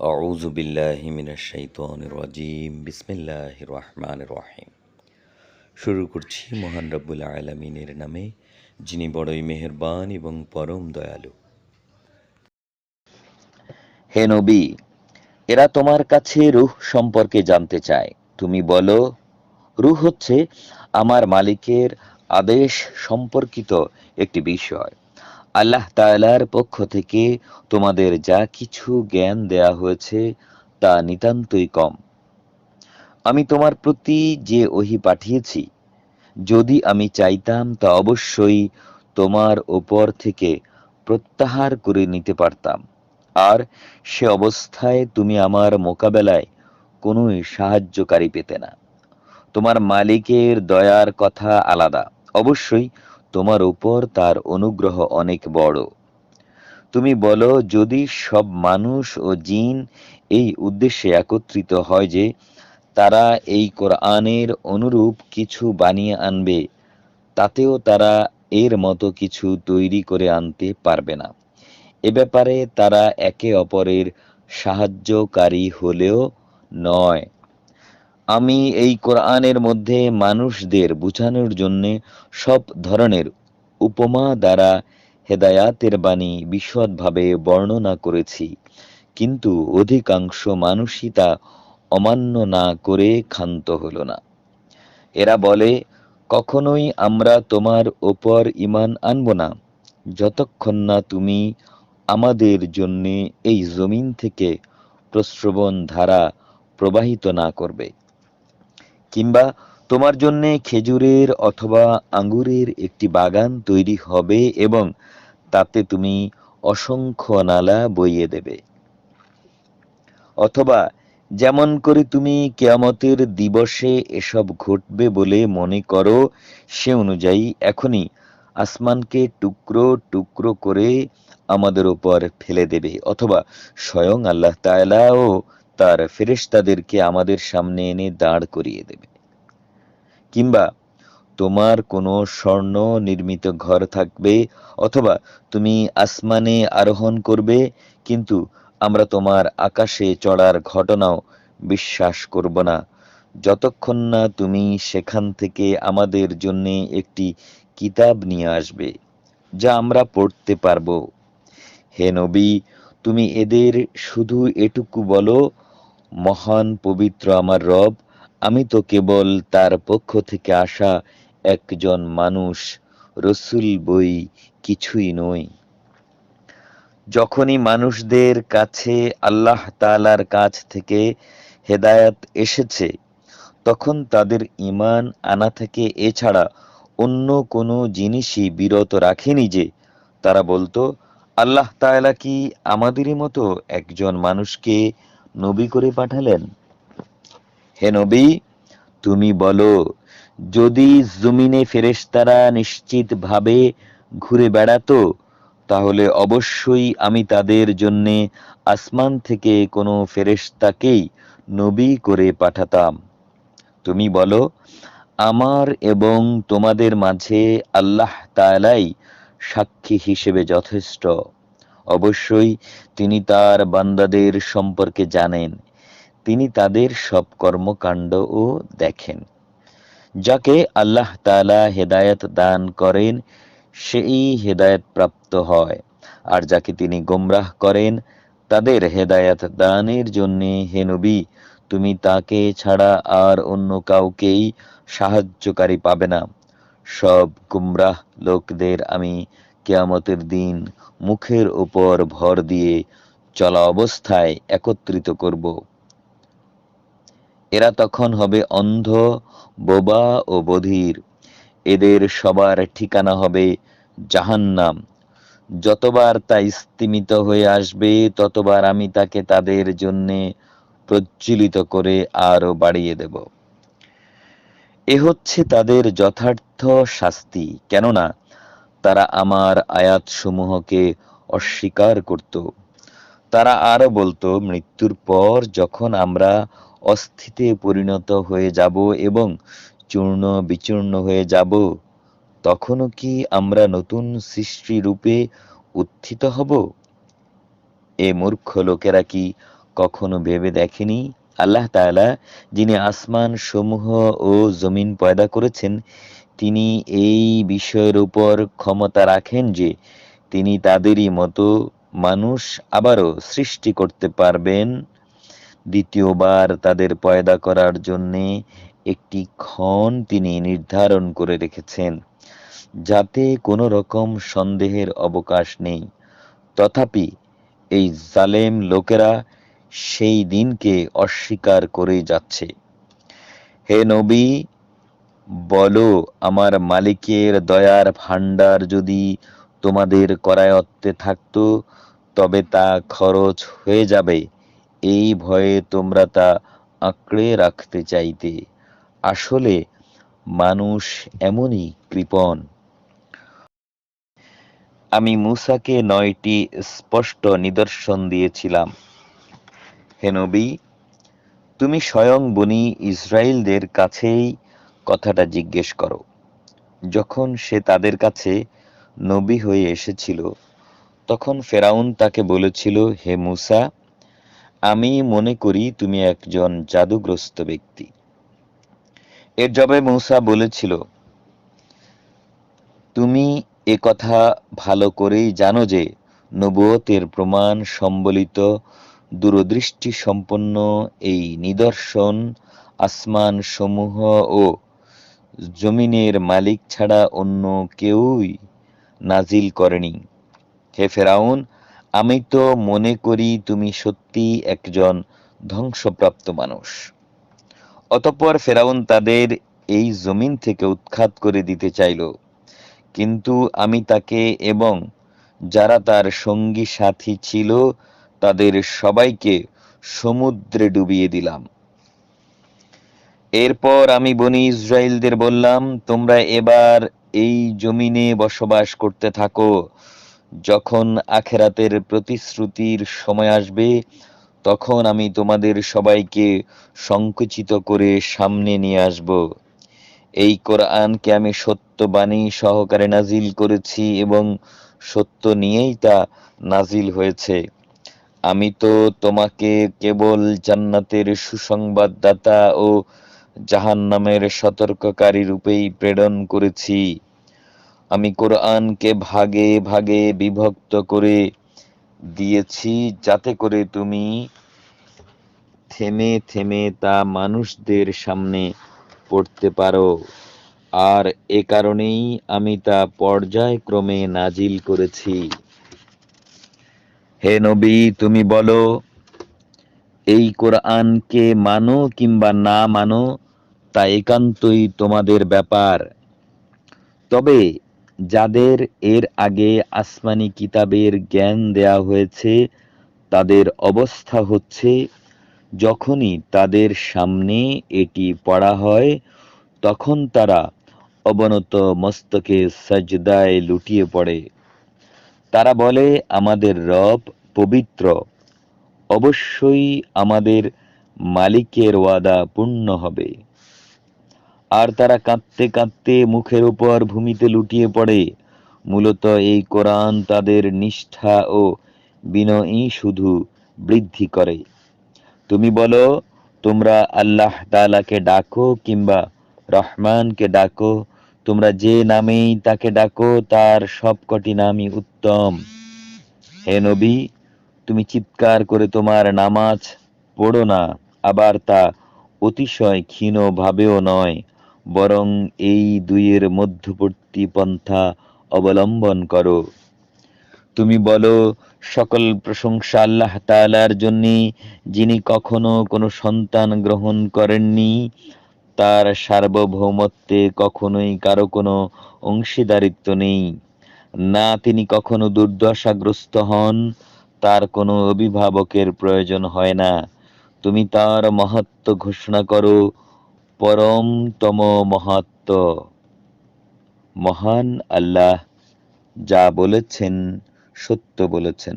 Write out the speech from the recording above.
أعوذ بالله من الشيطان الرجيم بسم الله الرحمن الرحيم শুরু করছি মহান রব্বুল আলমিনের নামে যিনি বড়ই মেহেরবান এবং পরম দয়ালু হে নবী এরা তোমার কাছে রূহ সম্পর্কে জানতে চায় তুমি বলো রূহ হচ্ছে আমার মালিকের আদেশ সম্পর্কিত একটি বিষয় আল্লাহ তাআলার পক্ষ থেকে তোমাদের যা কিছু জ্ঞান দেয়া হয়েছে তা নিতান্তই কম। আমি তোমার প্রতি যে ওহি পাঠিয়েছি, যদি আমি চাইতাম তা অবশ্যই তোমার ওপর থেকে প্রত্যাহার করে নিতে পারতাম। আর সে অবস্থায় তুমি আমার মোকাবেলায় কোনো সাহায্যকারী পেতে না। তোমার মালিকের দয়ার কথা আলাদা। অবশ্যই তোমার উপর তার অনুগ্রহ অনেক বড়। তুমি বলো, যদি সব মানুষ ও জিন এই উদ্দেশ্যে একত্রিত হয় যে তারা এই কোরআনের অনুরূপ কিছু বানিয়ে আনবে, তাতেও তারা এর মতো কিছু তৈরি করে আনতে পারবে না। এ ব্যাপারে তারা একে অপরের সাহায্যকারী হলেও নয়। আমি এই কোরআনের মধ্যে মানুষদের বুঝানোর জন্য সব ধরনের উপমা দ্বারা হেদায়াতের বাণী বিশদভাবে বর্ণনা করেছি। কিন্তু অধিকাংশ মানুষই তা অমান্য না করে ক্ষান্ত হলো না। এরা বলে, কখনোই আমরা তোমার ওপর ইমান আনব না। যতক্ষণ না তুমি আমাদের জন্যে এই জমিন থেকে প্রশ্রবণ ধারা প্রবাহিত না করবে। কিংবা তোমার জন্য খেজুরের অথবা আঙ্গুরের একটি বাগান তৈরি হবে এবং তাতে তুমি অসংখ্য নালা বইয়ে দেবে। অথবা যেমন করে তুমি কেয়ামতের দিবসে এসব ঘটবে বলে মনে করো, সে অনুযায়ী এখনই আসমানকে টুকরো টুকরো করে আমাদের উপর ফেলে দেবে। অথবা স্বয়ং আল্লাহ তাআলাও তার ফেরেশতাদেরকে আমাদের সামনে এনে দাঁড় করিয়ে দেবে। কিংবা তোমার কোনো স্বর্ণ নির্মিত ঘর থাকবে অথবা তুমি আসমানে আরোহণ করবে, কিন্তু আমরা তোমার আকাশে চড়ার ঘটনাও বিশ্বাস করব না। যতক্ষণ না তুমি সেখান থেকে আমাদের জন্য একটি কিতাব নিয়ে আসবে, যা আমরা পড়তে পারব। হে নবী, তুমি এদের শুধু এটুকু বলো মহান পবিত্র আমার রব, আমি তো কেবল তার পক্ষ থেকে আসা একজন মানুষ, রসুল বই কিছুই নই। যখনই মানুষদের কাছে আল্লাহ তাআলার কাছ থেকে হেদায়াত এসেছে, তখন তাদের ইমান আনা থেকে এছাড়া অন্য কোনো জিনিসই বিরত রাখেনি যে, তারা বলতো, আল্লাহ তাআলা কি আমাদেরই মতো একজন মানুষকে নবী করে পাঠালেন। হে নবী, তুমি বলো, যদি জমিনে ফেরেশতারা নিশ্চিতভাবে ঘুরে বেড়াতো, তাহলে অবশ্যই আমি তাদের জন্য আসমান থেকে কোনো ফেরেশতাকেই নবী করে পাঠাতাম। তুমি বলো, আমার এবং তোমাদের মাঝে আল্লাহ তাআলাই সাক্ষী হিসেবে যথেষ্ট। অবশ্যই তিনি তার বান্দাদের সম্পর্কে জানেন। তিনি তাদের সব কর্মকাণ্ডও দেখেন। যাকে আল্লাহ তাআলা হেদায়েত দান করেন, সেই হেদায়েত প্রাপ্ত হয়। আর যাকে তিনি গোমরাহ করেন, তাদের হেদায়েত দানের জন্য, হে নবী, তুমি তাকে ছাড়া আর অন্য কাউকেই সাহায্যকারী পাবে না। সব গুমরাহ লোকদের আমি কেয়ামতের দিন মুখের ওপর ভর দিয়ে চলা অবস্থায় একত্রিত করব। এরা তখন হবে অন্ধ, বোবা ও বধির। এদের সবার ঠিকানা হবে জাহান্নাম। যতবার তা স্তিমিত হয়ে আসবে, ততবার আমি তাকে তাদের জন্য প্রজ্বলিত করে আরও বাড়িয়ে দেব। এ হচ্ছে তাদের যথার্থ শাস্তি। কেননা তারা আমার আয়াতসমূহকে অস্বীকার করত। তারা আরও বলতো, মৃত্যুর পর যখন আমরা অস্থিতে পরিণত হয়ে যাব এবং চূর্ণ বিচূর্ণ হয়ে যাব, তখনও কি আমরা নতুন সৃষ্টি রূপে উত্থিত হব? এ মূর্খ লোকেরা কি কখনো ভেবে দেখেনি? আল্লাহ তাআলা, যিনি আসমান সমূহ ও জমিন পয়দা করেছেন তিনি এই বিষয়ের উপর ক্ষমতা রাখেন যে তিনি তাদেরই মতো মানুষ আবারও সৃষ্টি করতে পারবেন। দ্বিতীয়বার তাদের পয়দা করার জন্যে একটি ক্ষণ তিনি নির্ধারণ করে রেখেছেন, যাতে কোনো রকম সন্দেহের অবকাশ নেই। তথাপি এই জালেম লোকেরা সেই দিনকে অস্বীকার করেই যাচ্ছে। হে নবী বলো, আমার মালিকের দয়ার ভাণ্ডার যদি তোমাদের করায়ত্তে থাকতো, তবে তা খরচ হয়ে যাবে। এই ভয়ে তোমরা তা আঁকড়ে রাখতে চাইতে। আসলে মানুষ এমনই কৃপণ। আমি মূসাকে নয়টি স্পষ্ট নিদর্শন দিয়েছিলাম। হেনবি তুমি স্বয়ং বনি ইসরায়েলদের কাছেই কথাটা জিজ্ঞেস করো। যখন সে তাদের কাছে নবী হয়ে এসেছিল, তখন ফেরাউন তাকে বলেছিল, হে মূসা, আমি মনে করি তুমি একজন জাদুগ্রস্ত ব্যক্তি। এর জবাবে মূসা বলেছিল, তুমি এ কথা ভালো করেই জানো যে নবুয়তের প্রমাণ সম্বলিত দূরদৃষ্টি সম্পন্ন এই নিদর্শন আসমান সমূহ ও জমিনের মালিক ছাড়া অন্য কেউই নাজিল করেনি। হে ফেরাউন, আমি তো মনে করি তুমি সত্যি একজন ধ্বংসপ্রাপ্ত মানুষ। অতঃপর ফেরাউন তাদের এই জমিন থেকে উৎখাত করে দিতে চাইল। কিন্তু আমি তাকে এবং যারা তার সঙ্গী সাথী ছিল, তাদের সবাইকে সমুদ্রে ডুবিয়ে দিলাম। এরপর আমি বনি ইসরায়েলদের বললাম, তোমরা এবার এই জমিনে বসবাস করতে থাকো। যখন আখেরাতের প্রতিশ্রুতির সময় আসবে, তখন আমি তোমাদের সবাইকে সংকুচিত করে সামনে নিয়ে আসব। এই কোরআনকে আমি সত্য বাণী সহকারে নাজিল করেছি এবং সত্য নিয়েই তা নাজিল হয়েছে। আমি তো তোমাকে কেবল জান্নাতের সুসংবাদদাতা ও জাহান্নামের সতর্ককারী রূপেই প্রেরণ করেছি। আমি কোরআনকে ভাগে ভাগে বিভক্ত করে দিয়েছি যাতে করে তুমি থেমে থেমে তা মানুষদের সামনে পড়তে পারো। আর এ কারণেই আমি তা পর্যায়ক্রমে নাজিল করেছি। হে নবী, তুমি বলো, এই কোরআনকে মানো কিংবা না মানো তা একান্তই তোমাদের ব্যাপার। তবে যাদের এর আগে আসমানি কিতাবের জ্ঞান দেয়া হয়েছে, তাদের অবস্থা হচ্ছে, যখনই তাদের সামনে এটি পড়া হয়, তখন তারা অবনত মস্তকে সাজদায় লুটিয়ে পড়ে। তারা বলে, আমাদের রব পবিত্র। অবশ্যই আমাদের মালিকের ওয়াদা পূর্ণ হবে। আর তারা কাঁদতে কাঁদতে মুখের উপর ভূমিতে লুটিয়ে পড়ে। মূলত এই কোরআন তাদের নিষ্ঠা ও বিনয়ী শুধু বৃদ্ধি করে। তুমি বলো, তোমরা আল্লাহ তালাকে ডাকো কিংবা রহমানকে ডাকো? তোমরা যে নামেই তাকে ডাকো, তার সবকটি নামই উত্তম। হে নবী, তুমি চিৎকার করে তোমার নামাজ পড়ো না, আবার তা অতিশয় ক্ষীণ ভাবেও নয়। বরং এই দুইয়ের মধ্যবর্তী পন্থা অবলম্বন করো। তুমি বলো, সকল প্রশংসা আল্লাহ তাআলার জন্য, যিনি কখনো কোনো সন্তান গ্রহণ করেননি, তার সার্বভৌমত্বে কখনোই কারও কোনো অংশীদারিত্ব নেই। না তিনি কখনো দুর্দশাগ্রস্ত হন, তার কোনো অভিভাবকের প্রয়োজন হয় না। তুমি তার মহত্ব ঘোষণা করো পরমতম মহাত্ম। মহান আল্লাহ যা বলেছেন সত্য বলেছেন।